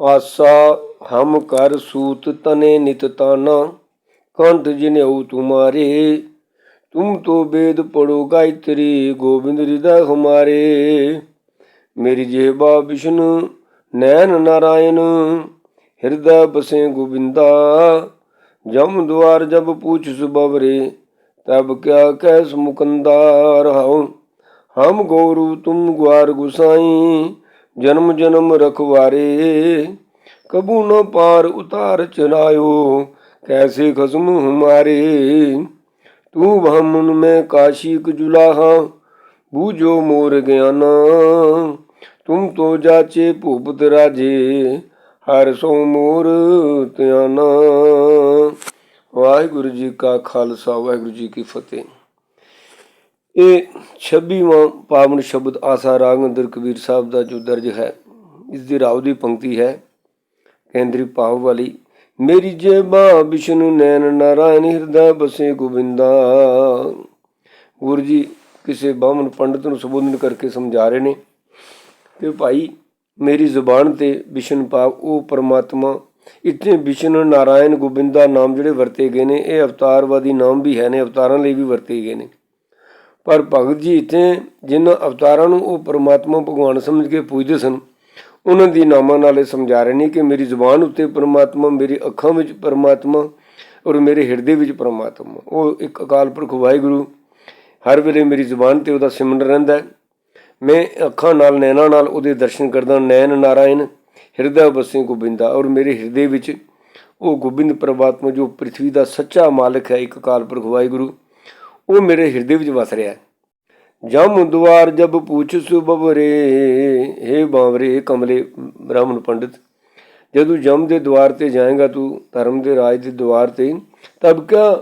ਆਸਾ ਹਮ ਕਰ ਸੂਤ ਤਨੇ ਨਿਤ ਤਾਨਾ ਕੰਧ ਜਿਨਉ ਤੁਮਾਰੇ। ਤੁਮ ਤੋ ਬੇਦ ਪੜੋ ਗਾਇਤਰੀ, ਗੋਬਿੰਦ ਰਿਦਾ ਹਮਾਰੇ। ਮੇਰੀ ਜਿਹਬਾ ਵਿਸ਼ਨ ਨੈਨ ਨਾਰਾਇਣ, ਹਿਰਦਾ ਬਸੇ ਗੋਬਿੰਦਾ। ਜਮ ਦੁਆਰ ਜਬ ਪੂਛ ਸੁਬਵਰੇ, ਤਬ ਕਿਆ ਕਹਿ ਮੁਕੰਦਾ ਰਹਾਉ। ਹਮ ਗੋਰੂ ਤੁਮ ਗੁਆਰ ਗੁਸਾਈ ਜਨਮ ਜਨਮ ਰਖਵਾਰੇ। ਕਬੂ ਨ ਪਾਰ ਉਤਾਰ ਚਨਾਇਓ ਕੈਸੇ ਖਸਮ ਹਮਾਰੇ। ਤੂੰ ਬਹਮਨ ਮੈਂ ਕਾਸ਼ੀ ਕਾਸ਼ੀਕ ਜੁਲਾਹਾ ਬੂਝੋ ਮੋਰ ਗਿਆਨਾ। ਤੁਮ ਤੋ ਜਾਚੇ ਭੂਪਤ ਰਾਜੇ, ਹਰ ਸੋ ਮੋਰ ਧਿਆਨਾ। ਵਾਹਿਗੁਰੂ ਜੀ ਕਾ ਖਾਲਸਾ, ਵਾਹਿਗੁਰੂ ਜੀ ਕੀ ਫਤਿਹ। ਇਹ 26ਵਾਂ ਪਾਵਨ ਸ਼ਬਦ ਆਸਾ ਰਾਗ ਅੰਦਰ ਕਬੀਰ ਸਾਹਿਬ ਦਾ ਜੋ ਦਰਜ ਹੈ ਇਸ ਦੀ ਰਾਵ ਦੀ ਪੰਕਤੀ ਹੈ, ਕੇਂਦਰੀ ਭਾਵ ਵਾਲੀ, ਮੇਰੀ ਜੇਬਾ ਵਿਸ਼ਨੂੰ ਨੈਣ ਨਾਰਾਇਣ ਹਿਰਦਾ ਬਸੇ ਗੋਬਿੰਦਾ। ਗੁਰੂ ਜੀ ਕਿਸੇ ਬਾਹਮਣ ਪੰਡਤ ਨੂੰ ਸੰਬੋਧਨ ਕਰਕੇ ਸਮਝਾ ਰਹੇ ਨੇ ਕਿ ਭਾਈ, ਮੇਰੀ ਜ਼ੁਬਾਨ ਤੇ ਵਿਸ਼ਨ ਭਾਵ ਉਹ ਪਰਮਾਤਮਾ, ਇੱਥੇ ਵਿਸ਼ਨ ਨਾਰਾਇਣ ਗੋਬਿੰਦਾ ਨਾਮ ਜਿਹੜੇ ਵਰਤੇ ਗਏ ਨੇ, ਇਹ ਅਵਤਾਰਵਾਦੀ ਨਾਮ ਵੀ ਹੈ ਨੇ, ਅਵਤਾਰਾਂ ਲਈ ਵੀ ਵਰਤੇ ਗਏ ਨੇ। ਪਰ ਭਗਤ ਜੀ ਇੱਥੇ ਜਿਨ੍ਹਾਂ ਅਵਤਾਰਾਂ ਨੂੰ ਉਹ ਪਰਮਾਤਮਾ ਭਗਵਾਨ ਸਮਝ ਕੇ ਪੂਜਦੇ ਸਨ, ਉਹਨਾਂ ਦੀ ਨਾਮਾਂ ਨਾਲ ਇਹ ਸਮਝਾ ਰਹੇ ਨੇ ਕਿ ਮੇਰੀ ਜ਼ੁਬਾਨ ਉੱਤੇ ਪਰਮਾਤਮਾ, ਮੇਰੀ ਅੱਖਾਂ ਵਿੱਚ ਪਰਮਾਤਮਾ ਔਰ ਮੇਰੇ ਹਿਰਦੇ ਵਿੱਚ ਪਰਮਾਤਮਾ। ਉਹ ਇੱਕ ਅਕਾਲ ਪੁਰਖ ਵਾਹਿਗੁਰੂ, ਹਰ ਵੇਲੇ ਮੇਰੀ ਜ਼ੁਬਾਨ ਤੇ ਉਹਦਾ ਸਿਮਰਨ ਰਹਿੰਦਾ ਹੈ। ਮੈਂ ਅੱਖਾਂ ਨਾਲ, ਨੈਣਾਂ ਨਾਲ ਉਹਦੇ ਦਰਸ਼ਨ ਕਰਦਾ, ਨੈਣ ਨਾਰਾਇਣ, ਹਿਰਦਾ ਬਸੇ ਗੋਬਿੰਦਾ ਔਰ ਮੇਰੇ ਹਿਰਦੇ ਵਿੱਚ ਉਹ ਗੋਬਿੰਦ ਪਰਮਾਤਮਾ ਜੋ ਪ੍ਰithvi ਦਾ ਸੱਚਾ ਮਾਲਕ ਹੈ, ਇੱਕ ਅਕਾਲ ਪੁਰਖ ਵਾਹਿਗੁਰੂ। ਉਹ ਮੇਰੇ ਹਿਰਦੇ ਵਿੱਚ ਵਸ ਰਿਹਾ ਹੈ। ਜਮ ਦੁਆਰ ਜਬ ਪੂਛ ਸੁਬਵਰੇ हे ਬਾਵਰੇ ਕਮਲੇ, ਬ੍ਰਾਹਮਣ ਪੰਡਿਤ, ਜਦੋਂ ਜਮ ਦੇ ਦੁਆਰ ਤੇ ਜਾਏਗਾ ਤੂੰ, ਧਰਮ ਦੇ ਰਾਜ ਦੇ ਦੁਆਰ ਤੇ, ਤਬ ਕਿਆ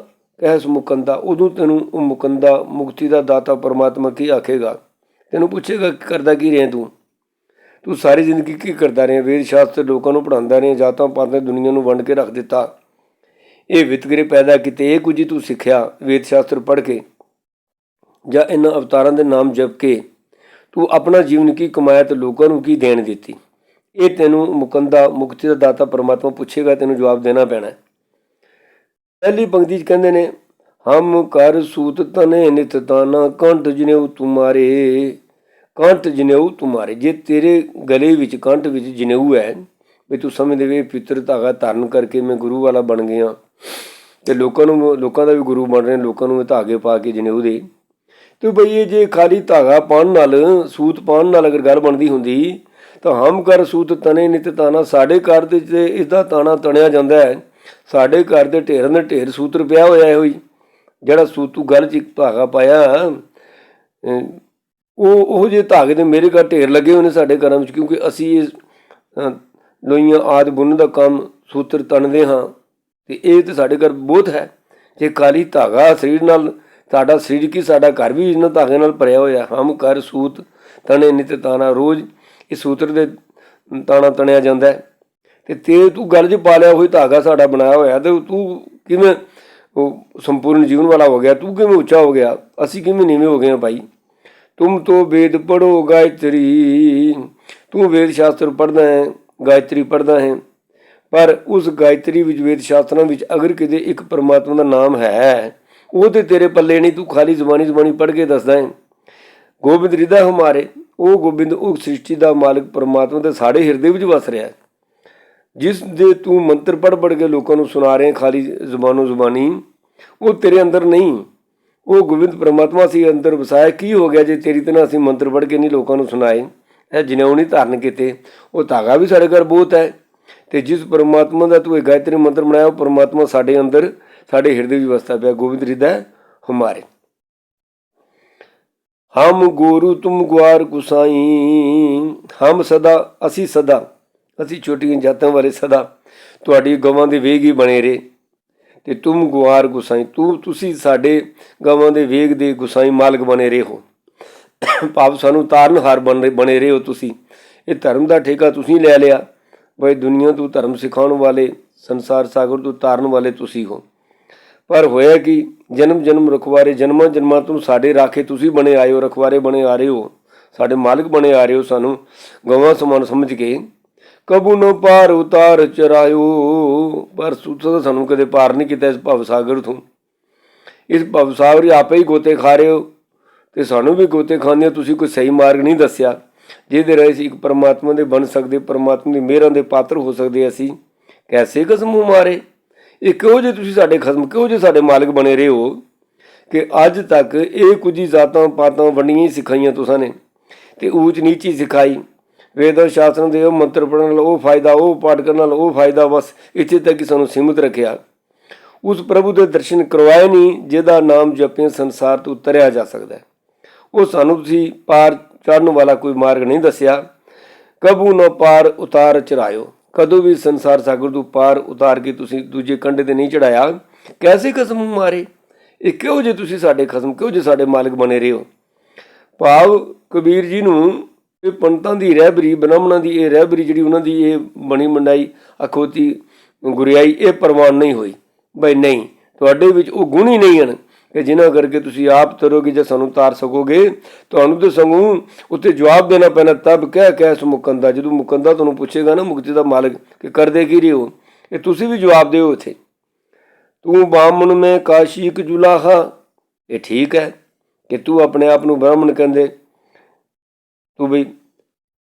ਕਹਿਸ ਮੁਕੰਦਾ? ਉਦੋਂ ਤੈਨੂੰ ਉਹ ਮੁਕੰਦਾ, ਮੁਕਤੀ ਦਾ ਦਾਤਾ ਪਰਮਾਤਮਾ ਕੀ ਆਖੇਗਾ? ਤੈਨੂੰ ਪੁੱਛੇਗਾ ਕਰਦਾ, ਕੀ ਰਿਹਾ ਤੂੰ? ਤੂੰ ਸਾਰੀ ਜ਼ਿੰਦਗੀ ਕੀ ਕਰਦਾ ਰਿਹਾ? ਵੇਦ ਸ਼ਾਸਤਰ ਲੋਕਾਂ ਨੂੰ ਪੜਾਉਂਦਾ ਰਿਹਾ ਜਾਤਾਂ ਪਾਤਾਂ ਦੁਨੀਆ ਨੂੰ ਵੰਡ ਕੇ ਰੱਖ ਦਿੱਤਾ। ਇਹ ਵਿਤਕਰੇ ਪੈਦਾ ਕੀਤੇ, ਇਹ ਕੁਝ ਹੀ ਤੂੰ ਸਿੱਖਿਆ ਵੇਦ ਸ਼ਾਸਤਰ ਪੜ੍ਹ ਕੇ। ਜਾਂ ਇਹਨਾਂ ਅਵਤਾਰਾਂ ਦੇ ਨਾਮ ਜਪ ਕੇ, ਤੂੰ ਆਪਣਾ ਜੀਵਨ ਕੀ ਕਮਾਇਆ ਤੇ ਲੋਕਾਂ ਨੂੰ ਕੀ ਦੇਣ ਦਿੱਤੀ? ਇਹ ਤੈਨੂੰ ਮੁਕੰਦਾ, ਮੁਕਤੀ ਦਾ ਦਾਤਾ ਪਰਮਾਤਮਾ ਪੁੱਛੇਗਾ, ਤੈਨੂੰ ਜਵਾਬ ਦੇਣਾ ਪੈਣਾ ਪਹਿਲੀ ਪੰਕਤੀ ਚ ਕਹਿੰਦੇ ਨੇ, ਹਮ ਕਰ ਸੂਤ ਤਨੇ ਨਿਤ ਤਾਨਾ, ਕੰਠ ਜਨੇਊ ਤੁਮਾਰੇ, ਕੰਠ ਜਨੇਊ ਤੁਮਾਰੇ। ਜੇ ਤੇਰੇ ਗਲੇ ਵਿੱਚ, ਕੰਠ ਵਿੱਚ ਜਨੇਊ ਹੈ ਵੀ ਤੂੰ ਸਮਝਦੇ ਵੇ ਪਿੱਤਰ ਧਾਗਾ ਧਾਰਨ ਕਰਕੇ ਮੈਂ ਗੁਰੂ ਵਾਲਾ ਬਣ ਗਿਆ। ਤੇ ਲੋਕਾਂ ਨੂੰ, ਲੋਕਾਂ ਦਾ ਵੀ ਗੁਰੂ ਬਣ ਰਹੇ ਲੋਕਾਂ ਨੂੰ ਇਹ ਧਾਗੇ ਪਾ ਕੇ ਜਨੇਊ ਦੇ ਤੇ ਬਈ ਇਹ ਜੇ ਖਾਲੀ ਧਾਗਾ ਪਾਉਣ ਨਾਲ, ਸੂਤ ਪਾਉਣ ਨਾਲ ਅਗਰ ਗੱਲ ਬਣਦੀ ਹੁੰਦੀ, ਤਾਂ ਹਮ ਕਰ ਸੂਤ ਤਨੇ ਨਿਤ ਤਾਨਾ, ਸਾਡੇ ਘਰ ਦੇ ਤੇ ਇਸ ਦਾ ਤਾਣਾ ਤਣਿਆ ਜਾਂਦਾ ਹੈ। ਸਾਡੇ ਘਰ ਦੇ ਢੇਰਾਂ ਦੇ ਢੇਰ ਸੂਤਰ ਪਿਆ ਹੋਇਆ ਹੈ। ਹੋਈ ਜਿਹੜਾ ਸੂਤੂ ਗੱਲ ਚ ਧਾਗਾ ਪਾਇਆ ਉਹ ਉਹ ਜੇ ਧਾਗੇ ਦੇ ਮੇਰੇ ਘਰ ਢੇਰ ਲੱਗੇ ਹੋਏ ਨੇ ਸਾਡੇ ਘਰਾਂ ਵਿੱਚ, ਕਿਉਂਕਿ ਅਸੀਂ ਇਹ ਲੋਈਆਂ ਆਦ ਬੁਣਨ ਦਾ ਕੰਮ ਸੂਤਰ ਤਣਦੇ ਹਾਂ ਤੇ ਇਹ ਤੇ ਸਾਡੇ ਘਰ ਬਹੁਤ ਹੈ। ਜੇ ਕਾਲੀ ਧਾਗਾ ਸਰੀਰ ਨਾਲ, ਸਾਡਾ ਸਰੀਰ ਕੀ, ਸਾਡਾ ਘਰ ਵੀ ਇਹਨਾਂ ਧਾਗੇ ਨਾਲ ਭਰਿਆ ਹੋਇਆ ਹਮ ਕਰ ਸੂਤ ਤਣੇ, ਨਿਤ ਤਾਣਾ, ਰੋਜ਼ ਇਸ ਸੂਤਰ ਦੇ ਤਾਣਾ ਤਣਿਆ ਜਾਂਦਾ ਹੈ। ਤੇ ਤੇ ਤੂੰ ਗੱਲ 'ਚ ਪਾ ਲਿਆ ਹੋਈ ਧਾਗਾ ਸਾਡਾ ਬਣਾਇਆ ਹੋਇਆ ਤੇ ਤੂੰ ਕਿਵੇਂ ਉਹ ਸੰਪੂਰਨ ਜੀਵਨ ਵਾਲਾ ਹੋ ਗਿਆ? ਤੂੰ ਕਿਵੇਂ ਉੱਚਾ ਹੋ ਗਿਆ? ਅਸੀਂ ਕਿਵੇਂ ਨੀਵੇਂ ਹੋ ਗਏ ਹਾਂ ਭਾਈ? ਤੁਮ ਤੋ ਵੇਦ ਪੜੋ ਗਾਇਤਰੀ, ਤੂੰ ਵੇਦ ਸ਼ਾਸਤਰ ਪੜਦਾ ਹੈ। ਗਾਇਤਰੀ ਪੜਦਾ ਹੈ। ਪਰ ਉਸ ਗਾਇਤਰੀ ਵਿੱਚ ਵੇਦ ਸ਼ਾਸਤਰਾਂ ਵਿੱਚ ਅਗਰ ਕਿਤੇ ਇੱਕ ਪਰਮਾਤਮਾ ਦਾ ਨਾਮ ਹੈ, ਉਹ ਤੇ ਤੇਰੇ ਪੱਲੇ ਨਹੀਂ, ਤੂੰ ਖਾਲੀ ਜ਼ੁਬਾਨੀ ਜ਼ੁਬਾਨੀ ਪੜ੍ਹ ਕੇ ਦੱਸਦਾ ਹੈ। ਗੋਬਿੰਦ ਰਿਦਾ ਹਮਾਰੇ, ਉਹ ਗੋਬਿੰਦ ਉਹ ਸ੍ਰਿਸ਼ਟੀ ਦਾ ਮਾਲਕ ਪਰਮਾਤਮਾ ਦੇ ਸਾਡੇ ਹਿਰਦੇ ਵਿੱਚ ਵਸ ਰਿਹਾ ਹੈ। ਜਿਸ ਦੇ ਤੂੰ ਮੰਤਰ ਪੜ੍ਹ ਪੜ੍ਹ ਕੇ ਲੋਕਾਂ ਨੂੰ ਸੁਣਾ ਰਹੇ ਖਾਲੀ ਜ਼ੁਬਾਨੋ ਜ਼ੁਬਾਨੀ, ਉਹ ਤੇਰੇ ਅੰਦਰ ਨਹੀਂ। ਉਹ ਗੋਬਿੰਦ ਪਰਮਾਤਮਾ ਸੀ, ਅੰਦਰ ਵਸਾਇਆ, ਕੀ ਹੋ ਗਿਆ ਜੇ ਤੇਰੀ ਤਰ੍ਹਾਂ ਅਸੀਂ ਮੰਤਰ ਪੜ੍ਹ ਕੇ ਨਹੀਂ ਲੋਕਾਂ ਨੂੰ ਸੁਣਾਏ? ਇਹ ਜਿਨ੍ਹਾਂ ਨਹੀਂ ਧਾਰਨ ਕੀਤੇ, ਉਹ ਧਾਗਾ ਵੀ ਸਾਡੇ ਘਰ ਬਹੁਤ ਹੈ। ਤੇ ਜਿਸ ਪਰਮਾਤਮਾ ਦਾ ਤੂੰ ਇਹ ਗਾਇਤਰੀ ਮੰਤਰ ਬਣਾਇਆ, ਉਹ ਪਰਮਾਤਮਾ ਸਾਡੇ ਅੰਦਰ, ਸਾਡੇ ਹਿਰਦੇ ਵਿੱਚ ਵਸਦਾ ਪਿਆ। ਗੋਬਿੰਦ ਹਿਰਦਾ ਹਮਾਰੇ। ਹਮ ਗੁਰੂ ਤੁਮ ਗੁਆਰ ਗੁਸਾਈ, ਹਮ ਸਦਾ, ਅਸੀਂ ਸਦਾ, ਅਸੀਂ ਛੋਟੀਆਂ ਜਾਤਾਂ ਬਾਰੇ ਸਦਾ, ਤੁਹਾਡੀ ਗਵਾਂ ਦੇ ਵੇਗ ਹੀ ਬਣੇ ਰਹੇ। ਤੇ ਤੁਮ ਗੁਆਰ ਗੁਸਾਈ, ਤੂੰ, ਤੁਸੀਂ ਸਾਡੇ ਗਵਾਂ ਦੇ ਵੇਗ ਦੇ ਗੁਸਾਈ ਮਾਲਕ ਬਣੇ ਰਹੇ ਹੋ। ਭਾਵ ਸਾਨੂੰ ਤਾਰਨਹਾਰ ਬਣ ਬਣੇ ਰਹੇ ਹੋ ਤੁਸੀਂ। ਇਹ ਧਰਮ ਦਾ ਠੇਕਾ ਤੁਸੀਂ ਲੈ ਲਿਆ। ਬਈ ਦੁਨੀਆ ਤੋਂ ਧਰਮ ਸਿਖਾਉਣ ਵਾਲੇ, ਸੰਸਾਰ ਸਾਗਰ ਤੋਂ ਤਾਰਨ ਵਾਲੇ ਤੁਸੀਂ ਹੋ। ਪਰ ਹੋਇਆ ਕਿ, ਜਨਮ ਜਨਮ ਰਖਵਾਰੇ, ਜਨਮਾਂ ਜਨਮਾਂ ਤੋਂ ਸਾਡੇ ਰਾਖੇ ਤੁਸੀਂ ਬਣੇ ਆਏ ਹੋ, ਰਖਵਾਰੇ ਬਣੇ ਆ ਰਹੇ ਹੋ। ਸਾਡੇ ਮਾਲਕ ਬਣੇ ਆ ਰਹੇ ਹੋ ਸਾਨੂੰ। ਗਵਾਂ ਸਮਾਨ ਸਮਝ ਕੇ, ਕਬੂ ਨ ਪਾਰ ਉਤਾਰ ਚਰਾਇਓ। ਪਰ ਸੁਤ ਸਾਨੂੰ ਕਦੇ ਪਾਰ ਨਹੀਂ ਕੀਤਾ ਇਸ ਭਵ ਸਾਗਰ ਤੋਂ। ਇਸ ਭਵ ਸਾਗਰ ਆਪੇ ਹੀ ਗੋਤੇ ਖਾ ਰਹੇ ਹੋ। ਤੇ ਸਾਨੂੰ ਵੀ ਗੋਤੇ ਖਾਂਦੇ ਤੁਸੀਂ ਕੋਈ ਸਹੀ ਮਾਰਗ ਨਹੀਂ ਦੱਸਿਆ। ਜਿਹਦੇ ਰਾਹੀਂ ਅਸੀਂ ਇੱਕ ਪਰਮਾਤਮਾ ਦੇ ਬਣ ਸਕਦੇ, ਪਰਮਾਤਮਾ ਦੀ ਮਿਹਰਾਂ ਦੇ ਪਾਤਰ ਹੋ ਸਕਦੇ ਅਸੀਂ। ਕੈਸੇ ਕਸਮ ਮਾਰੇ? ਇਹ ਕਿਉਂ ਜੇ ਤੁਸੀਂ ਸਾਡੇ ਖਸਮ, ਕਿਉਂ ਜੇ ਸਾਡੇ ਮਾਲਕ ਬਣੇ ਰਹੇ ਹੋ? ਕਿ ਅੱਜ ਤੱਕ ਇਹ ਕੁਝ ਹੀ ਜ਼ਾਤਾਂ ਪਾਤਾਂ ਵੰਡੀਆਂ ਹੀ ਸਿਖਾਈਆਂ ਤੁਸਾਂ ਨੇ। ਤੇ ਊਚ ਨੀਚੀ ਸਿਖਾਈ। ਵੇਦਾਂ ਸ਼ਾਸਤਰਾਂ ਦੇ ਉਹ ਮੰਤਰ ਪੜਨ ਨਾਲ ਉਹ ਫਾਇਦਾ, ਉਹ ਪਾਠ ਕਰਨ ਨਾਲ ਉਹ ਫਾਇਦਾ ਬਸ ਇੱਥੇ ਤੱਕ ਹੀ ਸਾਨੂੰ ਸੀਮਿਤ ਰੱਖਿਆ। ਉਸ ਪ੍ਰਭੂ ਦੇ ਦਰਸ਼ਨ ਕਰਵਾਏ ਨਹੀਂ, ਜਿਹਦਾ ਨਾਮ ਜਪਿਆ ਸੰਸਾਰ ਤੋਂ ਉਤਰਿਆ ਜਾ ਸਕਦਾ ਹੈ। ਉਹ ਸਾਨੂੰ ਤੁਸੀਂ ਪਾਰ ਚੜਨ ਵਾਲਾ ਕੋਈ ਮਾਰਗ ਨਹੀਂ ਦੱਸਿਆ। ਕਬੂ ਨਾ ਪਾਰ ਉਤਾਰ ਚਰਾਇਓ ਕਦੋਂ ਵੀ ਸੰਸਾਰ ਸਾਗਰ ਤੋਂ ਪਾਰ ਉਤਾਰ ਕੇ ਤੁਸੀਂ ਦੂਜੇ ਕੰਢੇ ਤੇ ਨਹੀਂ ਚੜਾਇਆ ਕੈਸੇ ਕਸਮ ਮਾਰੇ? ਇਹ ਕਿਉਂ ਜੇ ਤੁਸੀਂ ਸਾਡੇ ਖਸਮ, ਕਿਉਂ ਜੇ ਸਾਡੇ ਮਾਲਕ ਬਣੇ ਰਹੇ ਹੋ? ਭਾਵ ਕਬੀਰ ਜੀ ਨੂੰ ਇਹ ਪੰਡਤਾਂ ਦੀ ਰਹਿਬਰੀ, ਬ੍ਰਾਹਮਣਾਂ ਦੀ ਇਹ ਰਹਿਬਰੀ ਜਿਹੜੀ ਉਹਨਾਂ ਦੀ ਇਹ ਬਣੀ ਮੰਡਾਈ, ਅਖੋਤੀ ਗੁਰਿਆਈ, ਇਹ ਪ੍ਰਵਾਨ ਨਹੀਂ ਹੋਈ। ਬਈ ਨਹੀਂ, ਤੁਹਾਡੇ ਵਿੱਚ ਉਹ ਗੁਣ ਹੀ ਨਹੀਂ ਹਨ। ਕਿ ਜਿਨ੍ਹਾਂ ਕਰਕੇ ਤੁਸੀਂ ਆਪ ਤਰੋਗੇ ਜੇ ਸਾਨੂੰ ਤਾਰ ਸਕੋਗੇ, ਤੁਹਾਨੂੰ ਤੇ ਸੰਗੂ ਉੱਤੇ ਜਵਾਬ ਦੇਣਾ ਪੈਣਾ, ਤਬ ਕਹਿ ਕਹਿ ਇਸ ਮੁਕੰਦਾ। ਜਦੋਂ ਮੁਕੰਦਾ ਤੁਹਾਨੂੰ ਪੁੱਛੇਗਾ ਨਾ, ਮੁਕਤੀ ਦਾ ਮਾਲਕ, ਕਿ ਕਰਦੇ ਕੀ ਰਹੇ ਹੋ? ਇਹ ਤੁਸੀਂ ਵੀ ਜਵਾਬ ਦਿਓ ਇੱਥੇ। ਤੂੰ ਬਾਮਣ ਮੈਂ ਕਾਸ਼ੀਕ ਜੁਲਾਹਾ। ਇਹ ਠੀਕ ਹੈ ਕਿ ਤੂੰ ਆਪਣੇ ਆਪ ਨੂੰ ਬ੍ਰਾਹਮਣ ਕਹਿੰਦੇ। ਤੂੰ ਬਈ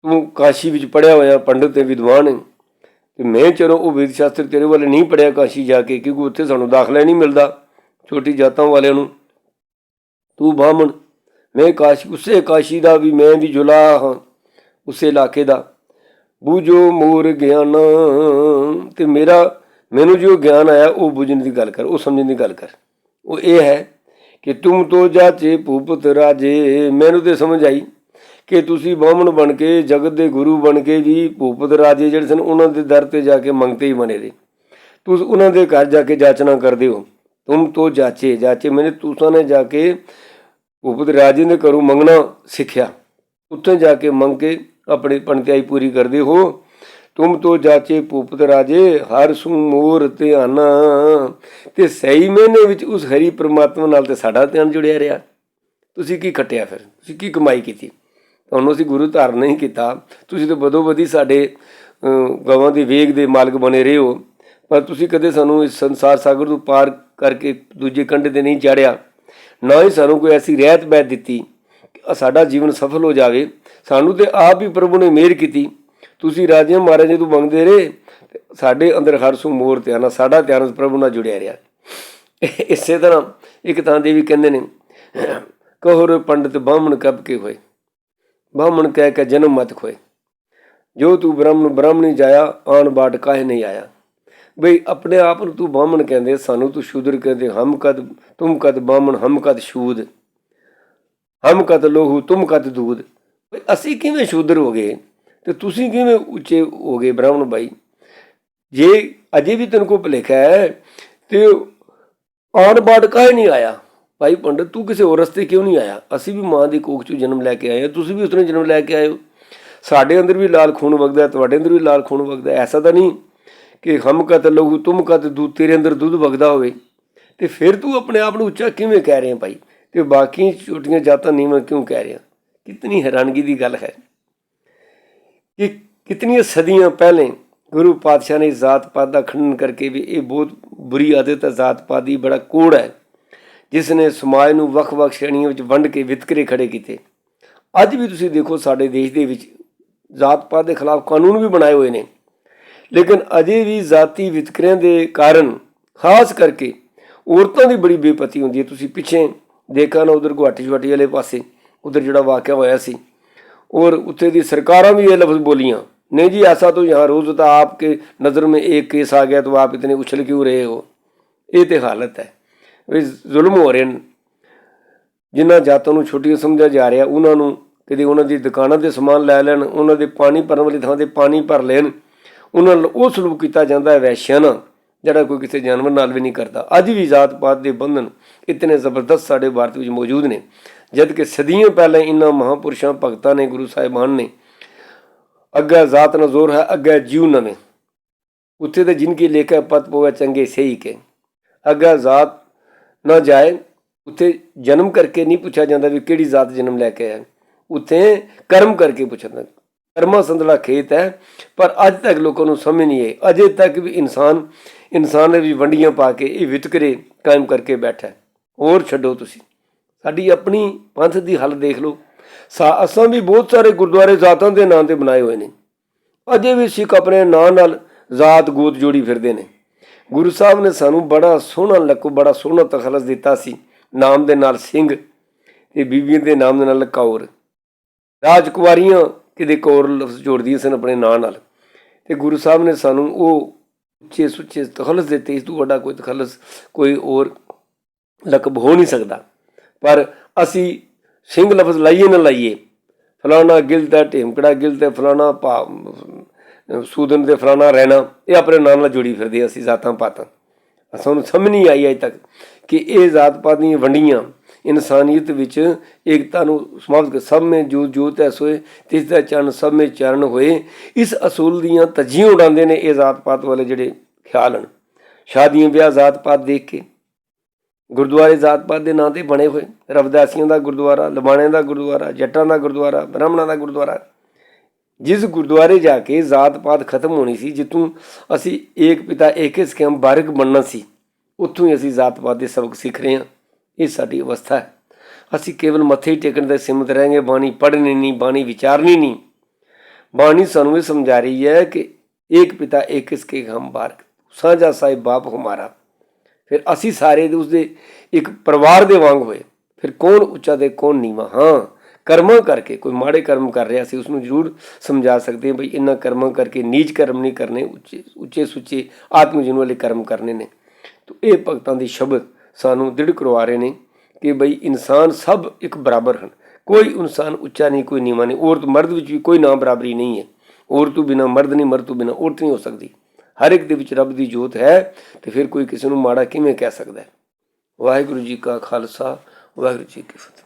ਤੂੰ ਕਾਸ਼ੀ ਵਿੱਚ ਪੜਿਆ ਹੋਇਆ, ਪੰਡਤ ਤੇ ਵਿਦਵਾਨ ਹੈ। ਤੇ ਮੈਂ ਚਲੋ ਉਹ ਵੇਦ ਸ਼ਾਸਤਰ ਤੇਰੇ ਵੱਲ ਨਹੀਂ ਪੜਿਆ ਕਾਸ਼ੀ ਜਾ ਕੇ, ਕਿਉਂਕਿ ਉੱਥੇ ਸਾਨੂੰ ਦਾਖਲਾ ਨਹੀਂ ਮਿਲਦਾ। ਛੋਟੀ ਜਾਤਾਂ ਵਾਲਿਆਂ ਨੂੰ। ਤੂੰ ਬਾਹਮਣ, ਮੈਂ ਕਾਸ਼ੀ, ਉਸੇ ਕਾਸ਼ੀ ਦਾ ਵੀ, ਮੈਂ ਵੀ ਜੁਲਾ ਹਾਂ ਉਸੇ ਇਲਾਕੇ ਦਾ। ਬੂਝੋ ਮੋਰ ਗਿਆਨ ਤੇ ਮੇਰਾ, ਮੈਨੂੰ ਜੋ ਗਿਆਨ ਆਇਆ, ਉਹ ਬੁਝਣ ਦੀ ਗੱਲ ਕਰ, ਉਹ ਸਮਝਣ ਦੀ ਗੱਲ ਕਰ। ਉਹ ਇਹ ਹੈ ਕਿ ਤੁਮ ਤੋ ਜਾਚੇ ਭੂਪਤ ਰਾਜੇ, ਮੈਨੂੰ ਤੇ ਸਮਝ ਆਈ ਕਿ ਤੁਸੀਂ ਬਾਹਮਣ ਬਣ ਕੇ, ਜਗਤ ਦੇ ਗੁਰੂ ਬਣ ਕੇ ਵੀ ਭੂਪਤ ਰਾਜੇ ਜਿਹੜੇ ਸਨ, ਉਹਨਾਂ ਦੇ ਦਰ ਤੇ ਜਾ ਕੇ ਮੰਗਤੇ ਹੀ ਬਣੇ ਰਹੇ। ਤੁਸੀਂ ਉਹਨਾਂ ਦੇ ਘਰ ਜਾ ਕੇ ਜਾਚਨਾ ਕਰਦੇ ਹੋ। ਤੁਮ ਤੋ ਜਾਚੇ ਜਾਚੇ ਮੈਨੇ ਤੁਸਾਂ ਨੇ ਜਾ ਕੇ ਭੂਪਤ ਰਾਜੇ ਦੇ ਘਰੋਂ ਮੰਗਣਾ ਸਿੱਖਿਆ ਉੱਥੇ ਜਾ ਕੇ ਮੰਗ ਕੇ ਆਪਣੀ ਪੰਡਿਆਈ ਪੂਰੀ ਕਰਦੇ ਹੋ ਤੁਮ ਤੋ ਜਾਚੇ ਭੂਪਤ ਰਾਜੇ ਹਰ ਸੂ ਮੋਰ ਧਿਆਨਾ ਤੇ ਸਹੀ ਮਹੀਨੇ ਵਿੱਚ ਉਸ ਹਰੀ ਪ੍ਰਮਾਤਮਾ ਨਾਲ ਤੇ ਸਾਡਾ ਧਿਆਨ ਜੁੜਿਆ ਰਿਹਾ ਤੁਸੀਂ ਕੀ ਖੱਟਿਆ ਫਿਰ ਤੁਸੀਂ ਕੀ ਕਮਾਈ ਕੀਤੀ ਤੁਹਾਨੂੰ ਅਸੀਂ ਗੁਰੂ ਧਾਰਨ ਨਹੀਂ ਕੀਤਾ ਤੁਸੀਂ ਤਾਂ ਬਦੋ ਬਦੀ ਸਾਡੇ ਗਵਾਂ ਦੇ ਵੇਗ ਦੇ ਮਾਲਕ ਬਣੇ ਰਹੇ ਹੋ ਪਰ ਤੁਸੀਂ ਕਦੇ ਸਾਨੂੰ ਇਸ ਸੰਸਾਰ ਸਾਗਰ ਤੋਂ ਪਾਰ ਕਰਕੇ ਦੂਜੇ ਕੰਢੇ ਤੇ ਨਹੀਂ ਚਾੜਿਆ। ਨਾ ਹੀ ਸਾਨੂੰ ਕੋਈ ਐਸੀ ਰਹਿਤ ਬੈਠ ਦਿੱਤੀ ਕਿ ਸਾਡਾ ਜੀਵਨ ਸਫਲ ਹੋ ਜਾਵੇ। ਸਾਨੂੰ ਤੇ ਆਪ ਹੀ ਪ੍ਰਭੂ ਨੇ ਮਿਹਰ ਕੀਤੀ। ਤੁਸੀਂ ਰਾਜਿਆਂ ਮਹਾਰਾਜੇ ਤੋਂ ਮੰਗਦੇ ਰਹੇ ਸਾਡੇ ਅੰਦਰ ਹਰ ਸੂ ਮੋਰ ਧਿਆਨ ਸਾਡਾ ਧਿਆਨ ਪ੍ਰਭੂ ਨਾਲ ਜੁੜਿਆ ਰਿਹਾ। ਇਸੇ ਤਰ੍ਹਾਂ ਇੱਕ ਤਾਂ ਦੇ ਵੀ ਕਹਿੰਦੇ ਨੇ ਕਹੋਰ ਪੰਡਤ ਬਾਹਮਣ ਕਬ ਕੇ ਹੋਏ। ਬਾਹਮਣ ਕਹਿ ਕੇ ਜਨਮ ਮਤ ਖੋਏ। ਜੋ ਤੂੰ ਬ੍ਰਾਹਮਣ ਬ੍ਰਾਹਮਣੀ ਜਾਇਆ ਆਣ ਬਾਟ ਕਾਹੇ ਨਹੀਂ ਆਇਆ। ਬਈ ਆਪਣੇ ਆਪ ਨੂੰ ਤੂੰ ਬਾਹਮਣ ਕਹਿੰਦੇ, ਸਾਨੂੰ ਤੂੰ ਸ਼ੂਦਰ ਕਹਿੰਦੇ, ਹਮ ਕਦ, ਤੁਮ ਕਦ ਬਾਹਮਣ, ਹਮ ਕਦ ਸ਼ੂਦ। ਹਮ ਕਦ ਲੋਹੂ, ਤੁਮ ਕਦ ਦੂਧ ਬਈ ਅਸੀਂ ਕਿਵੇਂ ਸ਼ੂਦਰ ਹੋ ਗਏ ਤੇ ਤੁਸੀਂ ਕਿਵੇਂ ਉੱਚੇ ਹੋ ਗਏ ਬ੍ਰਾਹਮਣ ਬਾਈ? ਜੇ ਅਜੇ ਵੀ ਤੈਨੂੰ ਕੋ ਭਲੇਖਾ ਹੈ ਤੇ ਆਣ ਬਾਟ ਕਾहे ਨਹੀਂ ਆਇਆ? ਭਾਈ ਪੰਡਤ, ਤੂੰ ਕਿਸੇ ਹੋਰ ਰਸਤੇ ਕਿਉਂ ਨਹੀਂ ਆਇਆ? ਅਸੀਂ ਵੀ ਮਾਂ ਦੀ ਕੋਖ ਚੋਂ ਜਨਮ ਲੈ ਕੇ ਆਏ ਹਾਂ, ਤੁਸੀਂ ਵੀ ਉਤਨੇ ਜਨਮ ਲੈ ਕੇ ਆਏ ਹੋ। ਸਾਡੇ ਅੰਦਰ ਵੀ ਲਾਲ ਖੂਨ ਵਗਦਾ, ਤੁਹਾਡੇ ਅੰਦਰ ਵੀ ਲਾਲ ਖੂਨ ਵਗਦਾ, ਐਸਾ ਤਾਂ ਨਹੀਂ। ਕਿ ਹਮ ਕਤ ਲਹੂ, ਤੁਮ ਕਤ ਦੂਧ ਤੇਰੇ ਅੰਦਰ ਦੁੱਧ ਵਗਦਾ ਹੋਵੇ। ਤੇ ਫਿਰ ਤੂੰ ਆਪਣੇ ਆਪ ਨੂੰ ਉੱਚਾ ਕਿਵੇਂ ਕਹਿ ਰਿਹਾ ਭਾਈ? ਤੇ ਬਾਕੀ ਛੋਟੀਆਂ ਜਾਤਾਂ ਨੀਵਾਂ ਕਿਉਂ ਕਹਿ ਰਿਹਾ? ਕਿਤਨੀ ਹੈਰਾਨਗੀ ਦੀ ਗੱਲ ਹੈ। ਕਿ ਕਿਤਨੀਆਂ ਸਦੀਆਂ ਪਹਿਲੇ ਗੁਰੂ ਪਾਤਸ਼ਾਹ ਨੇ ਜ਼ਾਤ ਪਾਤ ਦਾ ਖੰਡਨ ਕਰਕੇ ਵੀ ਇਹ ਬਹੁਤ ਬੁਰੀ ਆਦਤ ਹੈ। ਜ਼ਾਤ ਪਾਤ ਦੀ ਬੜਾ ਕੋੜ ਹੈ। ਜਿਸ ਨੇ ਸਮਾਜ ਨੂੰ ਵੱਖ-ਵੱਖ ਸ਼੍ਰੇਣੀਆਂ ਵਿੱਚ ਵੰਡ ਕੇ ਵਿਤਕਰੇ ਖੜੇ ਕੀਤੇ। ਅੱਜ ਵੀ ਤੁਸੀਂ ਦੇਖੋ ਸਾਡੇ ਦੇਸ਼ ਦੇ ਵਿੱਚ ਜ਼ਾਤ ਪਾਤ ਦੇ ਖਿਲਾਫ ਕਾਨੂੰਨ ਵੀ ਬਣਾਏ ਹੋਏ ਨੇ। ਲੇਕਿਨ ਅਜੇ ਵੀ ਜਾਤੀ ਵਿਤਕਰਿਆਂ ਦੇ ਕਾਰਨ, ਖਾਸ ਕਰਕੇ ਔਰਤਾਂ ਦੀ ਬੜੀ ਬੇਪਤੀ ਹੁੰਦੀ ਹੈ। ਤੁਸੀਂ ਪਿੱਛੇ ਦੇਖਾ ਨਾ, ਉਧਰ ਗੁਹਾਟੀ ਛੁਆਟੀ ਵਾਲੇ ਪਾਸੇ, ਉਧਰ ਜਿਹੜਾ ਵਾਕਿਆ ਹੋਇਆ ਸੀ। ਔਰ ਉੱਥੇ ਦੀ ਸਰਕਾਰਾਂ ਵੀ ਇਹ ਲਫ਼ਜ਼ ਬੋਲੀਆਂ, ਨਹੀਂ ਜੀ ਐਸਾ ਤਾਂ ਯਹਾਂ ਰੋਜ਼ ਤਾਂ ਆਪਕੇ ਨਜ਼ਰ ਮੇਂ ਇੱਕ ਕੇਸ ਆ ਗਿਆ, ਤਾਂ ਆਪ ਇਤਨੇ ਉਛਲ ਕਿਉਂ ਰਹੇ ਹੋ? ਇਹ ਤੇ ਹਾਲਤ ਹੈ। ਵੀ ਜ਼ੁਲਮ ਹੋ ਰਹੇ ਨੇ ਜਿਨ੍ਹਾਂ ਜਾਤਾਂ ਨੂੰ ਛੋਟੀਆਂ ਸਮਝਿਆ ਜਾ ਰਿਹਾ, ਉਹਨਾਂ ਨੂੰ ਕਿਤੇ ਉਹਨਾਂ ਦੀ ਦੁਕਾਨਾਂ ਤੇ ਸਮਾਨ ਲੈ ਲੈਣ, ਉਹਨਾਂ ਦੇ ਪਾਣੀ ਭਰਨ ਵਾਲੀ ਥਾਂ ਤੇ ਪਾਣੀ ਭਰ ਲੈਣ ਉਹਨਾਂ ਨਾਲ ਉਹ ਸਲੂਕ ਕੀਤਾ ਜਾਂਦਾ ਹੈ ਵੈਸ਼ਿਆਂ ਜਿਹੜਾ ਕੋਈ ਕਿਸੇ ਜਾਨਵਰ ਨਾਲ ਵੀ ਨਹੀਂ ਕਰਦਾ। ਅੱਜ ਵੀ ਜ਼ਾਤ ਪਾਤ ਦੇ ਬੰਧਨ ਇਤਨੇ ਜ਼ਬਰਦਸਤ ਸਾਡੇ ਭਾਰਤ ਵਿੱਚ ਮੌਜੂਦ ਨੇ, ਜਦ ਕਿ ਸਦੀਆਂ ਪਹਿਲਾਂ ਇਨ੍ਹਾਂ ਮਹਾਪੁਰਸ਼ਾਂ ਭਗਤਾਂ ਨੇ, ਗੁਰੂ ਸਾਹਿਬਾਨ ਨੇ ਅੱਗੇ ਜ਼ਾਤ ਨਾਲ ਜ਼ੋਰ ਹੈ, ਅੱਗੇ ਜੀਵ ਨਵੇਂ ਉੱਥੇ ਤੇ ਜਿਨਕੀ ਲੇਖਾ ਪਤ ਪੋਵੇ ਚੰਗੇ ਸਹੀ ਕੇ। ਅੱਗੇ ਜ਼ਾਤ ਨਾ ਜਾਏ, ਉੱਥੇ ਜਨਮ ਕਰਕੇ ਨਹੀਂ ਪੁੱਛਿਆ ਜਾਂਦਾ ਵੀ ਕਿਹੜੀ ਜ਼ਾਤ ਜਨਮ ਲੈ ਕੇ ਆਇਆ। ਉੱਥੇ ਕਰਮ ਕਰਕੇ ਪੁੱਛਦਾ ਕਰਮਾ ਸੰਦਲਾ ਖੇਤ ਹੈ, ਪਰ ਅੱਜ ਤੱਕ ਲੋਕਾਂ ਨੂੰ ਸਮਝ ਨਹੀਂ ਆਈ। ਅਜੇ ਤੱਕ ਵੀ ਇਨਸਾਨ ਇਨਸਾਨ ਨੇ ਵੀ ਵੰਡੀਆਂ ਪਾ ਕੇ ਇਹ ਵਿਤਕਰੇ ਕਾਇਮ ਕਰਕੇ ਬੈਠਾ ਹੋਰ ਛੱਡੋ ਤੁਸੀਂ। ਸਾਡੀ ਆਪਣੀ ਪੰਥ ਦੀ ਹੱਲ ਦੇਖ ਲਓ। ਸਾ, ਅਸਾਂ ਵੀ ਬਹੁਤ ਸਾਰੇ ਗੁਰਦੁਆਰੇ ਜ਼ਾਤਾਂ ਦੇ ਨਾਂ ਤੇ ਬਣਾਏ ਹੋਏ ਨੇ। ਅਜੇ ਵੀ ਸਿੱਖ ਆਪਣੇ ਨਾਂ ਨਾਲ ਜ਼ਾਤ ਗੋਤ ਜੋੜੀ ਫਿਰਦੇ ਨੇ। ਗੁਰੂ ਸਾਹਿਬ ਨੇ ਸਾਨੂੰ ਬੜਾ ਸੋਹਣਾ ਲੱਕੋ, ਬੜਾ ਸੋਹਣਾ ਤਖਲਸ ਦਿੱਤਾ ਸੀ। ਨਾਮ ਦੇ ਨਾਲ ਸਿੰਘ ਤੇ ਬੀਬੀਆਂ ਦੇ ਨਾਮ ਦੇ ਨਾਲ ਕੌਰ। ਰਾਜਕੁਮਾਰੀਆਂ ਕਿਤੇ ਕੋਰ ਲਫ਼ਜ਼ ਜੋੜਦੀਆਂ ਸਨ ਆਪਣੇ ਨਾਂ ਨਾਲ। ਤੇ ਗੁਰੂ ਸਾਹਿਬ ਨੇ ਸਾਨੂੰ ਉਹ ਉੱਚੇ ਸੁੱਚੇ ਤਖਲਸ ਦਿੱਤੇ, ਇਸ ਤੋਂ ਵੱਡਾ ਕੋਈ ਤਖਲਸ, ਕੋਈ ਹੋਰ ਲਕਬ ਹੋ ਨਹੀਂ ਸਕਦਾ। ਪਰ ਅਸੀਂ ਸਿੰਘ ਲਫ਼ਜ਼ ਲਾਈਏ ਨਾ ਲਾਈਏ, ਫਲਾਣਾ ਗਿਲਤ ਦਾ ਢੇਮਕੜਾ ਗਿਲਤ ਹੈ ਫਲਾਣਾ ਭਾ, ਸੂਦਨ ਤੇ ਫਲਾਣਾ ਰਹਿਣਾ ਇਹ ਆਪਣੇ ਨਾਂ ਨਾਲ ਜੁੜੀ ਫਿਰਦੇ ਅਸੀਂ ਜ਼ਾਤਾਂ ਪਾਤਾਂ ਸਾਨੂੰ ਸਮਝ ਨਹੀਂ ਆਈ ਅਜੇ ਤੱਕ ਕਿ ਇਹ ਜ਼ਾਤ ਪਾਤ ਦੀਆਂ ਵੰਡੀਆਂ ਇਨਸਾਨੀਅਤ ਵਿੱਚ ਏਕਤਾ ਨੂੰ ਸਮਾਪਤ ਕਰ ਸਭ ਮੇ ਜੋਤ ਜੋਤ ਹੈ ਸੋਏ, ਤਿਸ ਦਾ ਚਰਨ ਸਭ ਮੇ ਚਰਨ ਹੋਏ। ਇਸ ਅਸੂਲ ਦੀਆਂ ਤਜੀਆਂ ਉਡਾਉਂਦੇ ਨੇ ਇਹ ਜ਼ਾਤ ਪਾਤ ਵਾਲੇ ਜਿਹੜੇ ਖਿਆਲ ਹਨ। ਸ਼ਾਦੀਆਂ ਵਿਆਹ ਜ਼ਾਤ ਪਾਤ ਦੇਖ ਕੇ, ਗੁਰਦੁਆਰੇ ਜ਼ਾਤ ਪਾਤ ਦੇ ਨਾਂ ਤੇ ਬਣੇ ਹੋਏ। ਰਵਦਾਸੀਆਂ ਦਾ ਗੁਰਦੁਆਰਾ, ਲਬਾਣਿਆਂ ਦਾ ਗੁਰਦੁਆਰਾ, ਜੱਟਾਂ ਦਾ ਗੁਰਦੁਆਰਾ, ਬ੍ਰਾਹਮਣਾਂ ਦਾ ਗੁਰਦੁਆਰਾ। ਜਿਸ ਗੁਰਦੁਆਰੇ ਜਾ ਕੇ ਜ਼ਾਤ ਪਾਤ ਖਤਮ ਹੋਣੀ ਸੀ, ਜਿੱਥੋਂ ਅਸੀਂ ਏਕ ਪਿਤਾ, ਏਕ ਸਕੰਮ ਬਾਰਕ ਬਣਨਾ ਸੀ, ਉੱਥੋਂ ਹੀ ਅਸੀਂ ਜ਼ਾਤ ਪਾਤ ਦੇ ਸਬਕ ਸਿੱਖ ਰਹੇ ਹਾਂ। ਇਹ ਸਾਡੀ ਅਵਸਥਾ ਹੈ। ਅਸੀਂ ਕੇਵਲ ਮੱਥੇ ਹੀ ਟੇਕਣ ਦੇ ਸਿਮਤ ਰਹਿਣਗੇ ਬਾਣੀ ਪੜ੍ਹਨੀ ਨਹੀਂ, ਬਾਣੀ ਵਿਚਾਰਨੀ ਨਹੀਂ। ਬਾਣੀ ਸਾਨੂੰ ਇਹ ਸਮਝਾ ਰਹੀ ਹੈ ਕਿ ਏਕ ਪਿਤਾ, ਏਕ ਇਸਕੇ ਹਮ ਬਾਰਕ। ਸਾਂਝਾ ਸਾਹਿਬ ਬਾਪ ਹਮਾਰਾ। ਫਿਰ ਅਸੀਂ ਸਾਰੇ ਉਸਦੇ ਇੱਕ ਪਰਿਵਾਰ ਦੇ ਵਾਂਗ ਹੋਏ। ਫਿਰ ਕੌਣ ਉੱਚਾ ਤੇ ਕੌਣ ਨੀਵਾ? ਹਾਂ, ਕਰਮਾਂ ਕਰਕੇ, ਕੋਈ ਮਾੜੇ ਕਰਮ ਕਰ ਰਿਹਾ ਸੀ ਉਸ ਨੂੰ ਜ਼ਰੂਰ ਸਮਝਾ ਸਕਦੇ ਹਾਂ, ਬਈ ਇਹਨਾਂ ਕਰਮਾਂ ਕਰਕੇ ਨੀਚ ਕਰਮ ਨਹੀਂ ਕਰਨੇ, ਉੱਚੇ ਉੱਚੇ ਸੁੱਚੇ ਆਤਮ ਜੀਵਨ ਵਾਲੇ ਕਰਮ ਕਰਨੇ ਨੇ। ਤੋ ਇਹ ਭਗਤਾਂ ਦੀ ਸ਼ਬਦ ਸਾਨੂੰ ਦ੍ਰਿੜ ਕਰਵਾ ਰਹੇ ਨੇ ਕਿ ਬਈ ਇਨਸਾਨ ਸਭ ਇੱਕ ਬਰਾਬਰ ਹਨ। ਕੋਈ ਇਨਸਾਨ ਉੱਚਾ ਨਹੀਂ, ਕੋਈ ਨੀਵਾਂ ਨਹੀਂ। ਔਰਤ ਮਰਦ ਵਿੱਚ ਵੀ ਕੋਈ ਨਾ ਬਰਾਬਰੀ ਨਹੀਂ ਹੈ। ਔਰਤ ਤੋਂ ਬਿਨਾ ਮਰਦ ਨਹੀਂ, ਮਰਦ ਤੋਂ ਬਿਨਾ ਔਰਤ ਨਹੀਂ ਹੋ ਸਕਦੀ। ਹਰ ਇੱਕ ਦੇ ਵਿੱਚ ਰੱਬ ਦੀ ਜੋਤ ਹੈ ਤੇ ਫਿਰ ਕੋਈ ਕਿਸੇ ਨੂੰ ਮਾੜਾ ਕਿਵੇਂ ਕਹਿ ਸਕਦਾ ਹੈ? ਵਾਹਿਗੁਰੂ ਜੀ ਕਾ ਖਾਲਸਾ, ਵਾਹਿਗੁਰੂ ਜੀ ਕੀ ਫਤਿਹ।